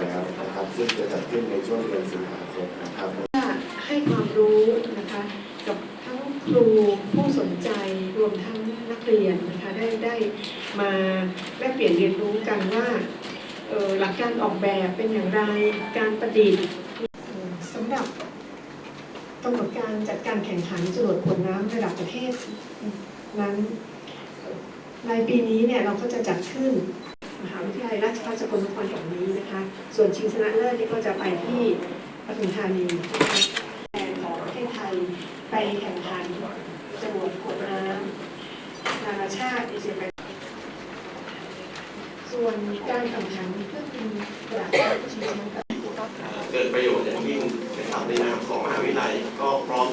แล้วนะครับซึ่งจะจัดขึ้นในช่วงเดือนสิงหาคมนะครับให้ความรู้นะคะกับทั้งครูผู้สนใจรวมทั้งนักเรียนนะคะได้ได้มาแลกเปลี่ยนเรียนรู้กันว่าหลักการออกแบบเป็นอย่างไรการประดิษฐ์สำหรับกำหนดการจัดการแข่งขันจรวดขวดน้ำระดับประเทศนั้นในปีนี้เนี่ยเราก็จะจัดขึ้น ทยาลัยราชภัฏสกลนครแห่งนี้นะคะ ส่วนชิงชนะเลิศนี่ก็จะไปที่ปทุมธานีแทนของประเทศไทยไปแข่งขันจรวดขวดน้ำนานาชาติเอเชียแปซิฟิกส่วนการแข่งขันเครื่องบินกระดาษชิงชนะเลิศเกิดประโยชน์อย่างยิ่งนะครับในนามของมหาวิทยาลัยก็พร้อม